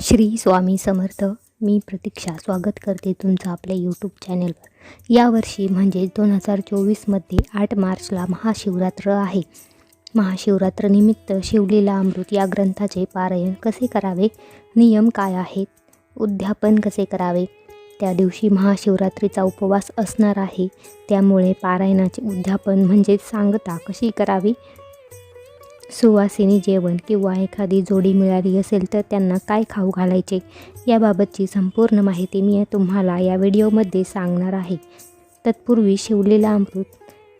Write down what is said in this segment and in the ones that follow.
श्री स्वामी समर्थ. मी प्रतीक्षा स्वागत करते तुमचं आपल्या यूट्यूब चॅनलवर यावर्षी म्हणजे दोन हजार चोवीसमध्ये आठ मार्चला महाशिवरात्र आहे. महाशिवरात्रनिमित्त शिवलीला अमृत या ग्रंथाचे पारायण कसे करावे? नियम काय आहेत? उद्यापन कसे करावे? त्या दिवशी महाशिवरात्रीचा उपवास असणार आहे. त्यामुळे पारायणाचे उद्यापन म्हणजे सांगता कशी करावी? सुवासिनी जेवण किंवा एखादी जोडी मिळाली असेल तर त्यांना काय खाऊ घालायचे? याबाबतची संपूर्ण माहिती मी तुम्हाला या व्हिडिओमध्ये सांगणार आहे. तत्पूर्वी शिवलेला अमृत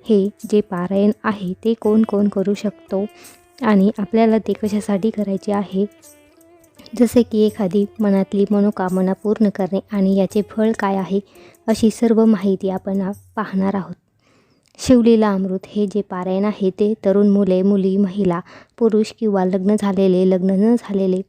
हे जे पारायण आहे ते कोण कोण करू शकतो? आणि आपल्याला ते कशासाठी करायचे आहे? जसे की एखादी मनातली मनोकामना पूर्ण करणे आणि याचे फळ काय आहे? अशी सर्व माहिती आपण पाहणार आहोत. शिवलीला अमृत हे जे पारायण आहे ते तरुण मुले मुली महिला पुरुष किंवा लग्न झालेले लग्न न झालेले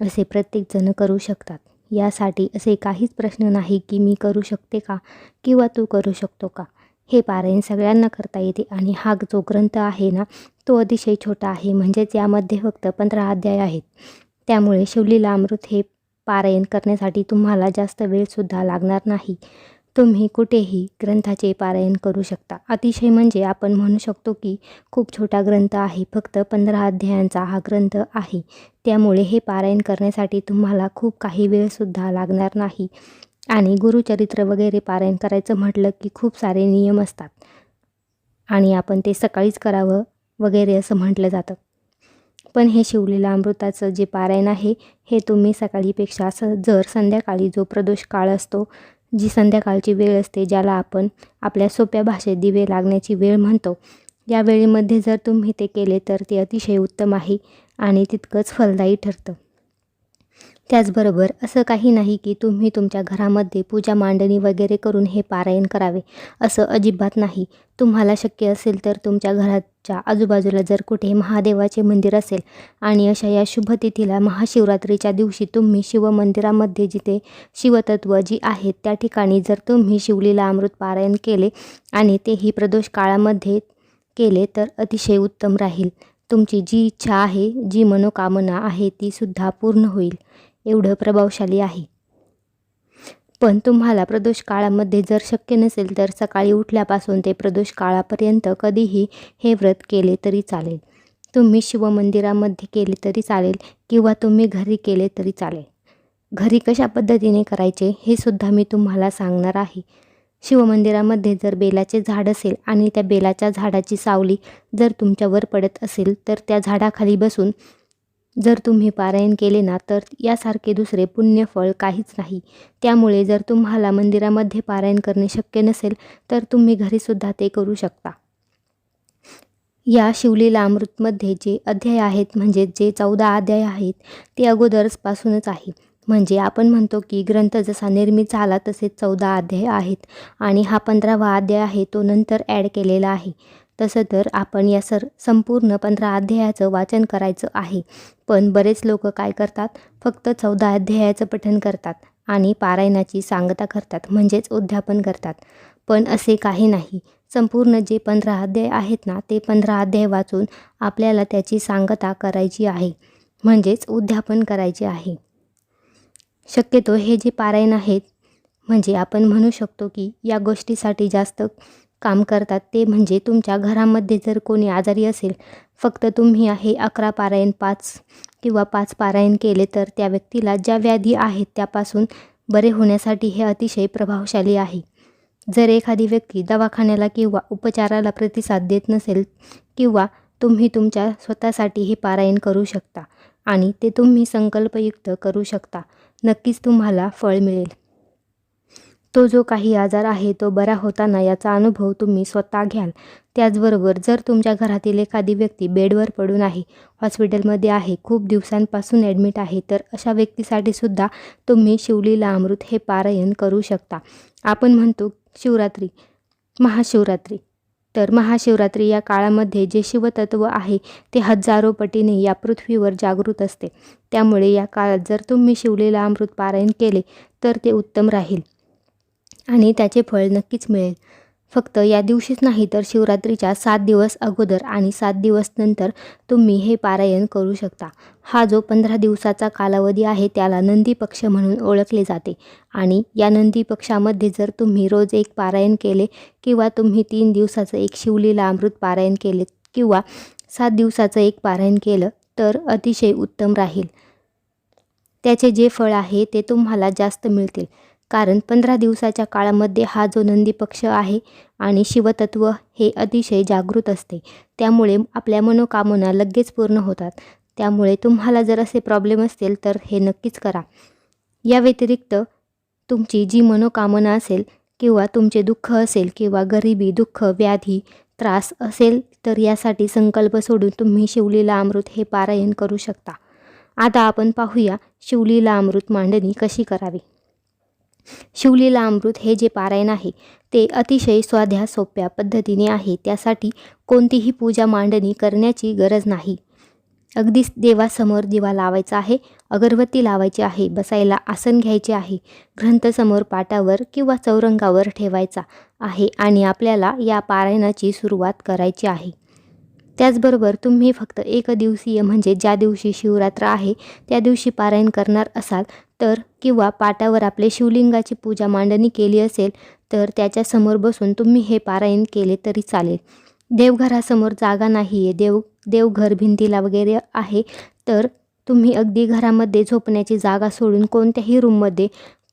असे प्रत्येकजण करू शकतात. यासाठी असे काहीच प्रश्न नाही की मी करू शकते का किंवा तू करू शकतो का? हे पारायण सगळ्यांना करता येते आणि हा जो ग्रंथ आहे ना तो अतिशय छोटा आहे. म्हणजेच यामध्ये फक्त पंधरा अध्याय आहेत. त्यामुळे शिवलीला अमृत हे पारायण करण्यासाठी तुम्हाला जास्त वेळसुद्धा लागणार नाही. तुम्ही कुठेही ग्रंथाचे पारायण करू शकता. अतिशय म्हणजे आपण म्हणू शकतो की खूप छोटा ग्रंथ आहे. फक्त पंधरा अध्यायांचा हा ग्रंथ आहे. त्यामुळे हे पारायण करण्यासाठी तुम्हाला खूप काही वेळसुद्धा लागणार नाही. आणि गुरुचरित्र वगैरे पारायण करायचं म्हटलं की खूप सारे नियम असतात. आणि आपण ते सकाळीच करावं वगैरे असं म्हटलं जातं. पण हे शिवलेलं अमृताचं जे पारायण आहे हे तुम्ही सकाळीपेक्षा स जर संध्याकाळी जो प्रदोष काळ असतो जी संध्याकाळची वेळ असते ज्याला आपण आपल्या सोप्या भाषेत दिवे लागण्याची वेळ म्हणतो. या वेळेमध्ये जर तुम्ही ते केले तर ते अतिशय उत्तम आहे आणि तितकंच फलदायी ठरतं. त्याचबरोबर असं काही नाही की तुम्ही तुमच्या घरामध्ये पूजा मांडणी वगैरे करून हे पारायण करावे असं अजिबात नाही. तुम्हाला शक्य असेल तर तुमच्या घराच्या आजूबाजूला जर कुठे महादेवाचे मंदिर असेल आणि अशा या शुभतिथीला महाशिवरात्रीच्या दिवशी तुम्ही शिवमंदिरामध्ये जिथे शिवतत्व जी आहेत त्या ठिकाणी जर तुम्ही शिवलीला अमृत पारायण केले आणि तेही प्रदोष काळामध्ये केले तर अतिशय उत्तम राहील. तुमची जी इच्छा आहे जी मनोकामना आहे ती सुद्धा पूर्ण होईल. एवढं प्रभावशाली आहे. पण तुम्हाला प्रदोष काळामध्ये जर शक्य नसेल तर सकाळी उठल्यापासून ते प्रदोष काळापर्यंत कधीही हे व्रत केले तरी चालेल. तुम्ही शिवमंदिरामध्ये केले तरी चालेल किंवा तुम्ही घरी केले तरी चालेल. घरी कशा पद्धतीने करायचे हे सुद्धा मी तुम्हाला सांगणार आहे. शिवमंदिरामध्ये जर बेलाचे झाड असेल आणि त्या बेलाच्या झाडाची सावली जर तुमच्यावर पडत असेल तर त्या झाडाखाली बसून जर तुम्ही पारायण केले ना तर यासारखे दुसरे पुण्यफळ काहीच नाही. त्यामुळे जर तुम्हाला मंदिरामध्ये पारायण करणे शक्य नसेल तर तुम्ही घरीसुद्धा ते करू शकता. या शिवलीला अमृतमध्ये जे अध्याय आहेत म्हणजे जे चौदा अध्याय आहेत ते अगोदरपासूनच आहे. म्हणजे आपण म्हणतो की ग्रंथ जसा निर्मित झाला तसेच चौदा अध्याय आहेत. आणि हा पंधरावा अध्याय आहे तो नंतर ॲड केलेला आहे. तसं तर आपण या सर संपूर्ण पंधरा अध्यायाचं वाचन करायचं आहे. पण बरेच लोक काय करतात? फक्त चौदा अध्यायाचं पठन करतात आणि पारायणाची सांगता करतात म्हणजेच उद्यापन करतात. पण असे काही नाही. संपूर्ण जे पंधरा अध्याय आहेत ना ते पंधरा अध्याय वाचून आपल्याला त्याची सांगता करायची आहे. म्हणजेच उद्यापन करायचे आहे. शक्यतो हे जे पारायण आहेत म्हणजे आपण म्हणू शकतो की या गोष्टीसाठी जास्त काम करतात ते म्हणजे तुमच्या घरामध्ये जर कोणी आजारी असेल फक्त तुम्ही हे अकरा पारायण पाच किंवा पाच पारायण केले तर त्या व्यक्तीला ज्या व्याधी आहेत त्यापासून बरे होण्यासाठी हे अतिशय प्रभावशाली आहे. जर एखादी व्यक्ती दवाखान्याला किंवा उपचाराला प्रतिसाद देत नसेल किंवा तुम्ही तुमच्या स्वतःसाठी हे पारायण करू शकता आणि ते तुम्ही संकल्पयुक्त करू शकता नक्कीच तुम्हाला फळ मिळेल. तो जो काही आजार आहे तो बरा होताना याचा अनुभव तुम्ही स्वतः घ्याल. त्याचबरोबर जर तुमच्या घरातील एखादी व्यक्ती बेडवर पडून आहे हॉस्पिटलमध्ये आहे खूप दिवसांपासून ॲडमिट आहे तर अशा व्यक्तीसाठी सुद्धा तुम्ही शिवलीला अमृत हे पारायण करू शकता. आपण म्हणतो शिवरात्री महाशिवरात्री. तर महाशिवरात्री या काळामध्ये जे शिवतत्व आहे ते हजारो पटीने या पृथ्वीवर जागृत असते. त्यामुळे या काळात जर तुम्ही शिवलेला अमृत पारायण केले तर ते उत्तम राहील. आणि त्याचे फळ नक्कीच मिळेल. फक्त या दिवशीच नाही तर शिवरात्रीच्या सात दिवस अगोदर आणि सात दिवस नंतर तुम्ही हे पारायण करू शकता. हा जो पंधरा दिवसाचा कालावधी आहे त्याला नंदी पक्ष म्हणून ओळखले जाते. आणि या नंदी पक्षामध्ये जर तुम्ही रोज एक पारायण केले किंवा तुम्ही तीन दिवसाचं एक शिवलीला अमृत पारायण केले किंवा सात दिवसाचं एक पारायण केलं तर अतिशय उत्तम राहील. त्याचे जे फळ आहे ते तुम्हाला जास्त मिळतील. कारण पंधरा दिवसाच्या काळामध्ये हा जो नंदी पक्ष आहे आणि शिवतत्व हे अतिशय जागृत असते. त्यामुळे आपल्या मनोकामना लगेच पूर्ण होतात. त्यामुळे तुम्हाला जर असे प्रॉब्लेम असतील तर हे नक्कीच करा. या व्यतिरिक्त तुमची जी मनोकामना असेल किंवा तुमचे दुःख असेल किंवा गरिबी दुःख व्याधी त्रास असेल तर यासाठी संकल्प सोडून तुम्ही शिवलीला अमृत हे पारायण करू शकता. आता आपण पाहूया शिवलीला अमृत मांडणी कशी करावी? शिवलीला अमृत हे जे पारायण आहे ते अतिशय स्वाध्या सोप्या पद्धतीने आहे. त्यासाठी कोणतीही पूजा मांडणी करण्याची गरज नाही. अगदी देवासमोर दिवा लावायचा आहे अगरबत्ती लावायची आहे बसायला आसन घ्यायचे आहे ग्रंथसमोर पाटावर किंवा चौरंगावर ठेवायचा आहे आणि आपल्याला या पारायणाची सुरुवात करायची आहे. त्याचबरोबर तुम्ही फक्त एक दिवसीय म्हणजे ज्या दिवशी शिवरात्र आहे त्या दिवशी पारायण करणार असाल तर किंवा पाटावर आपले शिवलिंगाची पूजा मांडणी केली असेल तर त्याच्यासमोर बसून तुम्ही हे पारायण केले तरी चालेल. देवघरासमोर जागा नाही आहे देव देवघर भिंतीला वगैरे आहे तर तुम्ही अगदी घरामध्ये झोपण्याची जागा सोडून कोणत्याही रूममध्ये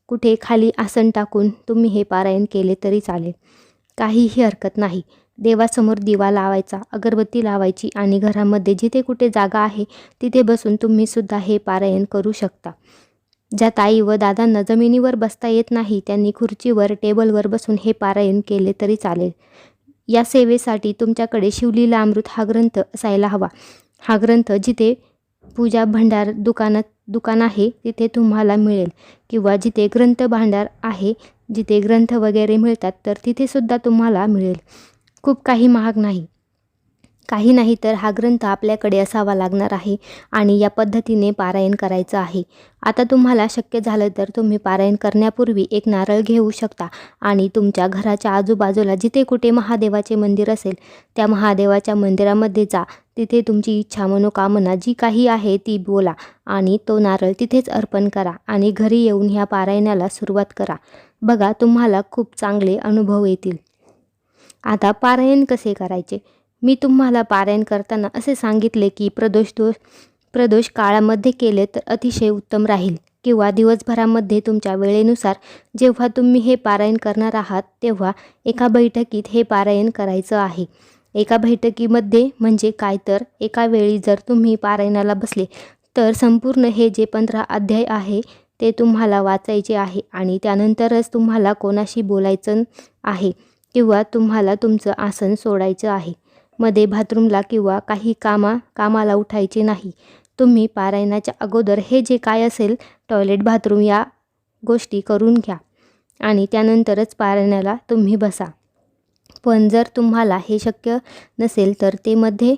कुठे खाली आसन टाकून तुम्ही हे पारायण केले तरी चालेल. काहीही हरकत नाही. देवासमोर दिवा लावायचा अगरबत्ती लावायची आणि घरामध्ये जिथे कुठे जागा आहे तिथे बसून तुम्हीसुद्धा हे पारायण करू शकता. ज्या ताई व दादांना जमिनीवर बसता येत नाही त्यांनी खुर्चीवर टेबलवर बसून हे पारायण केले तरी चालेल. या सेवेसाठी तुमच्याकडे शिवलीला अमृत हा ग्रंथ असायला हवा. हा ग्रंथ जिथे पूजा भंडार दुकानात दुकान आहे तिथे तुम्हाला मिळेल. किंवा जिथे ग्रंथ भांडार आहे जिथे ग्रंथ वगैरे मिळतात तर तिथेसुद्धा तुम्हाला मिळेल. खूप काही महाग नाही. काही नाही तर हा ग्रंथ आपल्याकडे असावा लागणार आहे आणि या पद्धतीने पारायण करायचं आहे. आता तुम्हाला शक्य झालं तर तुम्ही पारायण करण्यापूर्वी एक नारळ घेऊ शकता आणि तुमच्या घराच्या आजूबाजूला जिथे कुठे महादेवाचे मंदिर असेल त्या महादेवाच्या मंदिरामध्ये जा. तिथे तुमची इच्छा मनोकामना जी काही आहे ती बोला आणि तो नारळ तिथेच अर्पण करा आणि घरी येऊन ह्या पारायणाला सुरुवात करा. बघा तुम्हाला खूप चांगले अनुभव येतील. आता पारायण कसे करायचे? मी तुम्हाला पारायण करताना असे सांगितले की प्रदोष दोष प्रदोष काळामध्ये केले तर अतिशय उत्तम राहील. किंवा दिवसभरामध्ये तुमच्या वेळेनुसार जेव्हा तुम्ही हे पारायण करणार आहात तेव्हा एका बैठकीत हे पारायण करायचं आहे. एका बैठकीमध्ये म्हणजे काय तर? एका वेळी जर तुम्ही पारायणाला बसले तर संपूर्ण हे जे पंधरा अध्याय आहे ते तुम्हाला वाचायचे आहे आणि त्यानंतरच तुम्हाला कोणाशी बोलायचं आहे? किंवा तुम्हाला तुमचं आसन सोडायचं आहे. मध्ये बाथरूमला किंवा काही कामा कामाला उठायचे नाही. तुम्ही पारायणाच्या अगोदर हे जे काय असेल टॉयलेट बाथरूम या गोष्टी करून घ्या आणि त्यानंतरच पारायणाला तुम्ही बसा. पण जर तुम्हाला हे शक्य नसेल तर ते मध्ये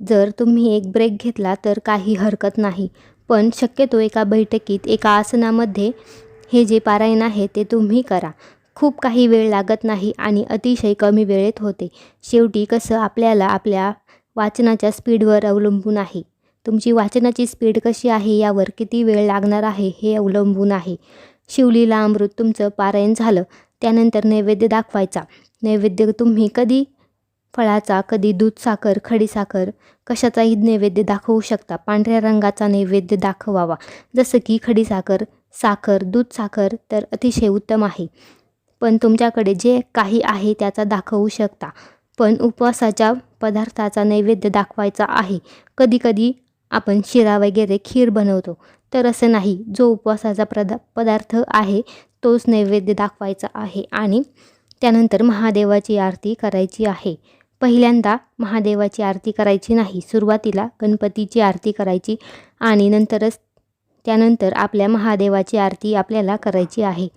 जर तुम्ही एक ब्रेक घेतला तर काही हरकत नाही. पण शक्यतो एका बैठकीत एका आसनामध्ये हे जे पारायण आहे ते तुम्ही करा. खूप काही वेळ लागत नाही आणि अतिशय कमी वेळेत होते. शेवटी कसं आपल्याला आपल्या वाचनाच्या स्पीडवर अवलंबून आहे. तुमची वाचनाची स्पीड कशी आहे यावर किती वेळ लागणार आहे हे अवलंबून आहे. शिवलीला अमृत तुमचं पारायण झालं. त्यानंतर नैवेद्य दाखवायचा. नैवेद्य तुम्ही कधी? फळाचा कधी दूध साखर खडीसाखर कशाचाही नैवेद्य दाखवू शकता. पांढऱ्या रंगाचा नैवेद्य दाखवावा. जसं की खडीसाखर साखर दूध साखर तर अतिशय उत्तम आहे. पण तुमच्याकडे जे काही आहे त्याचा दाखवू शकता. पण उपवासाच्या पदार्थाचा नैवेद्य दाखवायचा आहे. कधीकधी आपण शिरा वगैरे खीर बनवतो. तर असं नाही जो उपवासाचा प्रदा पदार्थ आहे तोच नैवेद्य दाखवायचा आहे आणि त्यानंतर महादेवाची आरती करायची आहे. पहिल्यांदा महादेवाची आरती करायची नाही सुरुवातीला गणपतीची आरती करायची आणि नंतरच त्यानंतर आपल्या महादेवाची आरती आपल्याला करायची आहे.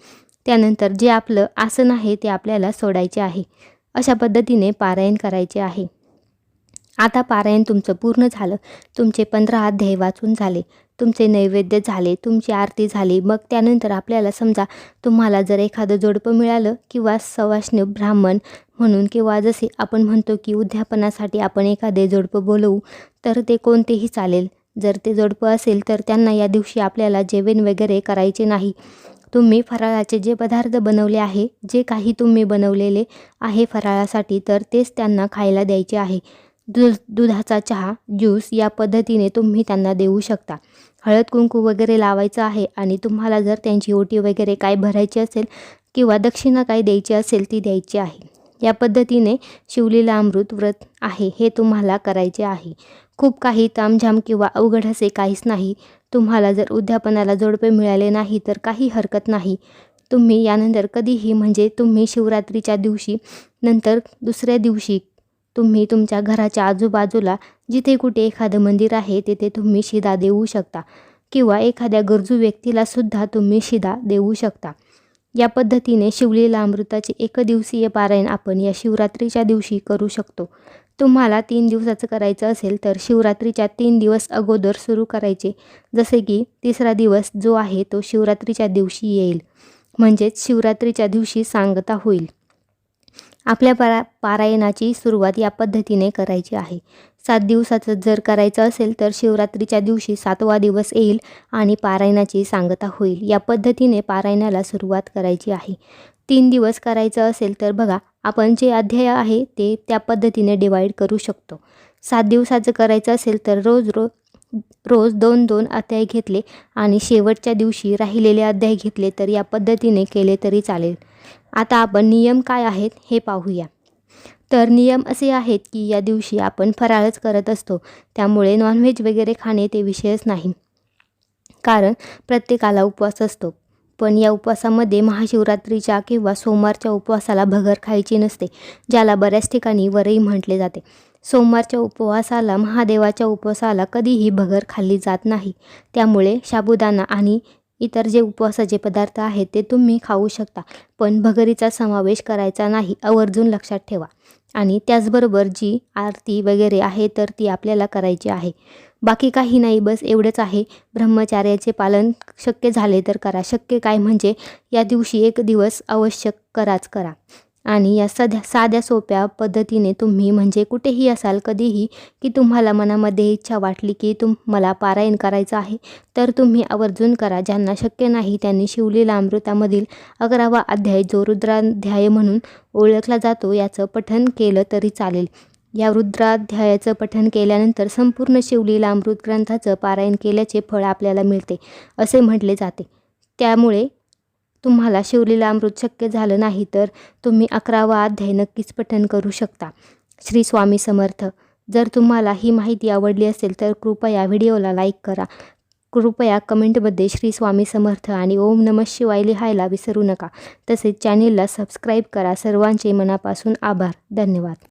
त्यानंतर जे आपलं आसन आहे ते आपल्याला सोडायचे आहे. अशा पद्धतीने पारायण करायचे आहे. आता पारायण तुमचं पूर्ण झालं. तुमचे पंधरा अध्याय वाचून झाले. तुमचे नैवेद्य झाले. तुमची आरती झाली. मग त्यानंतर आपल्याला समजा तुम्हाला जर एखादं जोडपं मिळालं किंवा सवाष्ण ब्राह्मण म्हणून किंवा जसे आपण म्हणतो की उद्यापनासाठी आपण एखादे जोडपं बोलवू तर ते कोणतेही चालेल. जर ते जोडपं असेल तर त्यांना या दिवशी आपल्याला जेवण वगैरे करायचे नाही. तुम्ही फराळाचे जे पदार्थ बनवले आहे जे काही तुम्ही बनवलेले आहे फराळासाठी तर तेच त्यांना खायला द्यायचे आहे. दु दुधाचा चहा ज्यूस या पद्धतीने तुम्ही त्यांना देऊ शकता. हळद कुंकू वगैरे लावायचं आहे आणि तुम्हाला जर त्यांची ओटी वगैरे काय भरायची असेल किंवा दक्षिणा काय द्यायची असेल ती द्यायची आहे. या पद्धतीने शिवलीला अमृत व्रत आहे हे तुम्हाला करायचे आहे. खूप काही तामझाम किंवा अवघड असे काहीच नाही. तुम्हाला जर उद्यापनाला जोडपे मिळाले नाही तर काही हरकत नाही. तुम्ही यानंतर कधीही म्हणजे तुम्ही शिवरात्रीच्या दिवशी नंतर दुसऱ्या दिवशी तुम्ही तुमच्या घराच्या आजूबाजूला जिथे कुठे एखादं मंदिर आहे तिथे तुम्ही शिदा देऊ शकता. किंवा एखाद्या गरजू व्यक्तीला सुद्धा तुम्ही शिदा देऊ शकता. या पद्धतीने शिवलीला अमृताचे एकदिवसीय पारायण आपण या शिवरात्रीच्या दिवशी करू शकतो. तुम्हाला तीन दिवसाचं करायचं असेल तर शिवरात्रीच्या तीन दिवस अगोदर सुरू करायचे. जसे की तिसरा दिवस जो आहे तो शिवरात्रीच्या दिवशी येईल. म्हणजेच शिवरात्रीच्या दिवशी सांगता होईल. आपल्या पारा पारायणाची सुरुवात या पद्धतीने करायची आहे. सात दिवसाचं जर करायचं असेल तर शिवरात्रीच्या दिवशी सातवा दिवस येईल आणि पारायणाची सांगता होईल. या पद्धतीने पारायणाला सुरुवात करायची आहे. तीन दिवस करायचं असेल तर बघा आपण जे अध्याय आहे ते त्या पद्धतीने डिवाईड करू शकतो. सात दिवसाचं करायचं असेल तर रोज रोज रोज दोन दोन अध्याय घेतले आणि शेवटच्या दिवशी राहिलेले अध्याय घेतले तर या पद्धतीने केले तरी चालेल. आता आपण नियम काय आहेत हे पाहूया. तर नियम असे आहेत की या दिवशी आपण फराळच करत असतो त्यामुळे नॉनव्हेज वगैरे खाणे ते विषयच नाही. कारण प्रत्येकाला उपवास असतो. पण या उपवासामध्ये महाशिवरात्रीच्या किंवा सोमवारच्या उपवासाला भगर खायची नसते ज्याला बऱ्याच ठिकाणी वरही म्हटले जाते. सोमवारच्या उपवासाला महादेवाच्या उपवासाला कधीही भगर खाल्ली जात नाही. त्यामुळे साबुदाणा आणि इतर जे उपवासाचे पदार्थ आहेत ते तुम्ही खाऊ शकता पण भगरीचा समावेश करायचा नाही आवर्जून लक्षात ठेवा. आणि त्याचबरोबर जी आरती वगैरे आहे तर ती आपल्याला करायची आहे. बाकी काही नाही बस एवढंच आहे. ब्रह्मचार्याचे पालन शक्य झाले तर करा. शक्य काय म्हणजे या दिवशी एक दिवस आवश्यक कराच करा. आणि या सध्या साध्या सोप्या पद्धतीने तुम्ही म्हणजे कुठेही असाल कधीही की तुम्हाला मनामध्ये इच्छा वाटली की तुम मला पारायण करायचं आहे तर तुम्ही आवर्जून करा. ज्यांना शक्य नाही त्यांनी शिवलेला अमृतामधील अकरावा अध्याय जो रुद्राध्याय म्हणून ओळखला जातो याचं पठन केलं तरी चालेल. या रुद्राध्यायाचं पठन केल्यानंतर संपूर्ण शिवलीला अमृत ग्रंथाचं पारायण केल्याचे फळ आपल्याला मिळते असे म्हटले जाते. त्यामुळे तुम्हाला शिवलीला अमृत शक्य झालं नाही तर तुम्ही अकरावा अध्याय नक्कीच पठन करू शकता. श्री स्वामी समर्थ जर तुम्हाला ही माहिती आवडली असेल तर कृपया व्हिडिओला लाईक करा. कृपया कमेंटमध्ये श्री स्वामी समर्थ आणि ओम नम शिवाय लिहायला विसरू नका. तसेच चॅनेलला सबस्क्राईब करा. सर्वांचे मनापासून आभार. धन्यवाद.